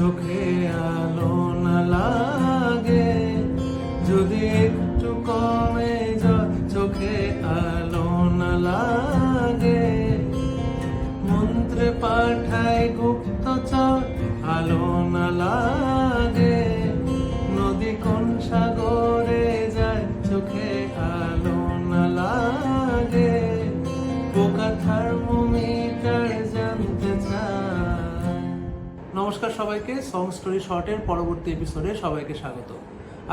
চোখে আলো না লাগে। যদি একটু কমে যা চোখে আলো না লাগে। মন্ত্রে পাঠায় গুপ্তচর, আলো না লাগে। নমস্কার সবাইকে সং স্টোরি শর্টের পরবর্তী এপিসোডে সবাইকে স্বাগত।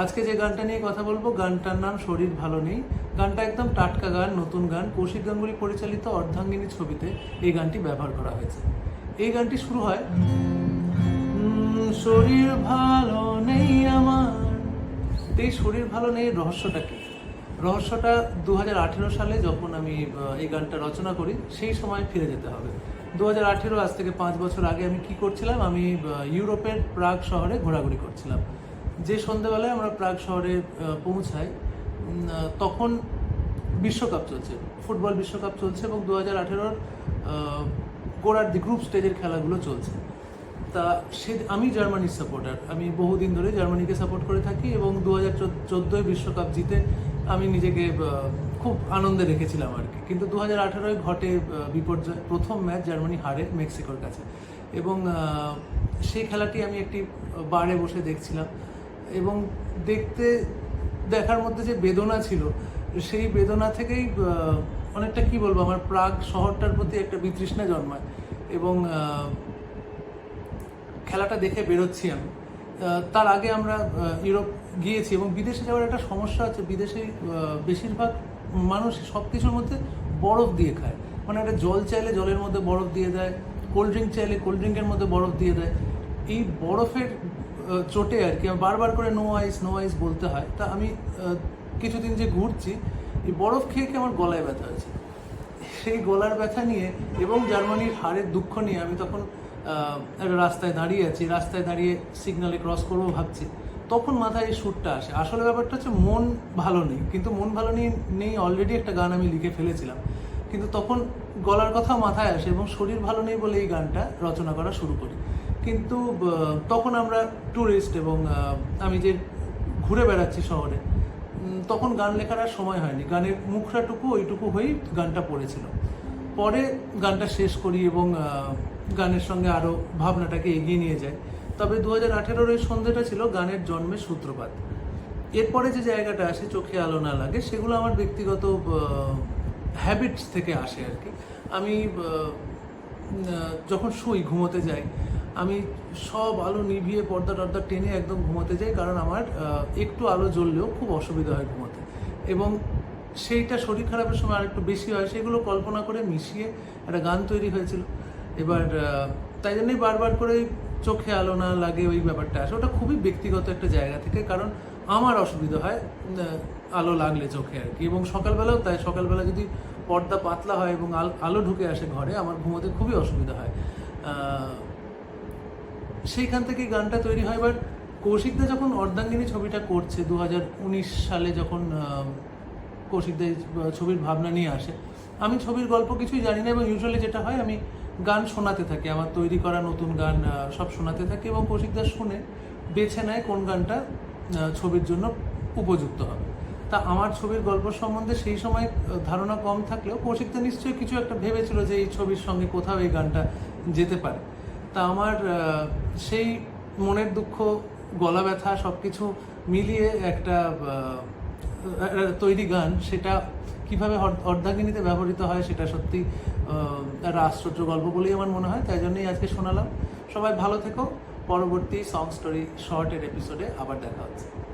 আজকে যে গানটা নিয়ে কথা বলব, গানটার নাম শরীর ভালো নেই। গানটা একদম টাটকা গান, নতুন গান। কৌশিক গাঙ্গুলি পরিচালিত অর্ধাঙ্গিনী ছবিতে এই গানটি ব্যবহার করা হয়েছে। এই গানটি শুরু হয় শরীর ভালো নেই আমার। এই শরীর ভালো নেই রহস্যটা কি? রহস্যটা দু হাজার আঠেরো সালে যখন আমি এই গানটা রচনা করি, সেই সময় ফিরে যেতে হবে। দু হাজার আঠেরো আজ থেকে পাঁচ বছর আগে আমি কি করছিলাম? আমি ইউরোপের প্রাগ শহরে ঘোরাঘুরি করছিলাম। যে সন্ধ্যেবেলায় আমরা প্রাগ শহরে পৌঁছাই তখন বিশ্বকাপ চলছে, ফুটবল বিশ্বকাপ চলছে এবং দু হাজার আঠেরোর গোড়ার গ্রুপ স্টেজের খেলাগুলো চলছে। তা সে, আমি জার্মানির সাপোর্টার। আমি বহুদিন ধরে জার্মানিকে সাপোর্ট করে থাকি এবং দু হাজার চোদ্দোয় বিশ্বকাপ জিতে আমি নিজেকে খুব আনন্দে রেখেছিলাম আর কি। কিন্তু দু হাজার আঠারোয় ঘটে বিপর্যয়। প্রথম ম্যাচ জার্মানি হারে মেক্সিকোর কাছে। এবং সেই খেলাটি আমি একটি বারে বসে দেখছিলাম। এবং দেখতে, দেখার মধ্যে যে বেদনা ছিল, সেই বেদনা থেকেই অনেকটা কি বলব, আমার প্রাগ শহরটার প্রতি একটা বিতৃষ্ণা জন্মায়। এবং খেলাটা দেখে বেরোচ্ছি আমি। তার আগে আমরা ইউরোপ গিয়েছি এবং বিদেশে যাওয়ার একটা সমস্যা আছে বিদেশে বেশিরভাগ মানুষ সব কিছুর মধ্যে বরফ দিয়ে খায়। মানে একটা জল চাইলে জলের মধ্যে বরফ দিয়ে দেয় কোল্ড ড্রিঙ্ক চাইলে কোল্ড ড্রিঙ্কের মধ্যে বরফ দিয়ে দেয়। এই বরফের চোটে আর কি বারবার করে নো আইস নো আইস বলতে হয়। তা আমি কিছুদিন যে ঘুরছি, এই বরফ খেয়ে খেয়ে আমার গলায় ব্যথা হয়েছে। সেই গলার ব্যথা নিয়ে এবং জার্মানির হারের দুঃখ নিয়ে আমি তখন একটা রাস্তায় দাঁড়িয়ে আছি, রাস্তায় দাঁড়িয়ে সিগনালে ক্রস করব ভাবছি। তখন মাথায় এই সুরটা আসে। আসলে ব্যাপারটা হচ্ছে মন ভালো নেই, কিন্তু মন ভালো নেই নেই অলরেডি একটা গান আমি লিখে ফেলেছিলাম। কিন্তু তখন গলার কথা মাথায় আসে এবং শরীর ভালো নেই বলে এই গানটা রচনা করা শুরু করি। কিন্তু তখন আমরা ট্যুরিস্ট এবং আমি যে ঘুরে বেড়াচ্ছি শহরে তখন গান লেখার আর সময় হয়নি। গানের মুখরাটুকু ওইটুকু হয়েই গানটা পড়েছিল। পরে গানটা শেষ করি এবং গানের সঙ্গে আরও ভাবনাটাকে এগিয়ে নিয়ে যায় তবে দু হাজার আঠেরোর ওই সন্ধ্যেটা ছিল গানের জন্মের সূত্রপাত। এরপরে যে জায়গাটা আসে, চোখে আলো না লাগে, সেগুলো আমার ব্যক্তিগত হ্যাবিটস থেকে আসে আর কি। আমি যখন শুই, ঘুমোতে যাই, আমি সব আলো নিভিয়ে পর্দা টর্দা টেনে একদম ঘুমোতে যাই, কারণ আমার একটু আলো জ্বললেও খুব অসুবিধা হয় ঘুমোতে। এবং সেইটা শরীর খারাপের সময় আরেকটু বেশি হয়, সেগুলো কল্পনা করে মিশিয়ে একটা গান তৈরি হয়েছিল। এবার তাই জন্যই বারবার করে চোখে আলো না লাগে ওই ব্যাপারটা। আসে ওটা খুবই ব্যক্তিগত একটা জায়গা থেকে, কারণ আমার অসুবিধা হয় আলো লাগলে চোখে আর কি। এবং সকালবেলাও তাই, সকালবেলা যদি পর্দা পাতলা হয় এবং আল- ঢুকে আসে ঘরে, আমার ঘুমোতে খুবই অসুবিধা হয়। সেইখান থেকে গানটা তৈরি হয়। এবার কৌশিকদা যখন অর্ধাঙ্গিনী ছবিটা করছে দু হাজার উনিশ সালে যখন কৌশিকদা ছবির ভাবনা নিয়ে আসে। আমি ছবির গল্প কিছুই জানি না এবং ইউজুয়ালি যেটা হয়, আমি গান শোনাতে থাকি। আমার তৈরি করা নতুন গান সব শোনাতে থাকি এবং কৌশিকদা শুনে বেছে নেয় কোন গানটা ছবির জন্য উপযুক্ত হবে। তা আমার ছবির গল্প সম্বন্ধে সেই সময় ধারণা কম থাকলেও কৌশিকদা নিশ্চয়ই কিছু একটা ভেবেছিল যে এই ছবির সঙ্গে কোথাও এই গানটা যেতে পারে। তা আমার সেই মনের দুঃখ, গলা ব্যথা সব কিছু মিলিয়ে একটা তৈরি গান, সেটা কীভাবে অর্ধ- অর্ধাঙ্গিনীতে ব্যবহৃত হয় সেটা সত্যি একটা আশ্চর্য গল্প বলেই আমার মনে হয়। তাই জন্যই আজকে শোনালাম। সবাই ভালো থেকো। পরবর্তী সং স্টোরি শর্টের এপিসোডে আবার দেখা হচ্ছে।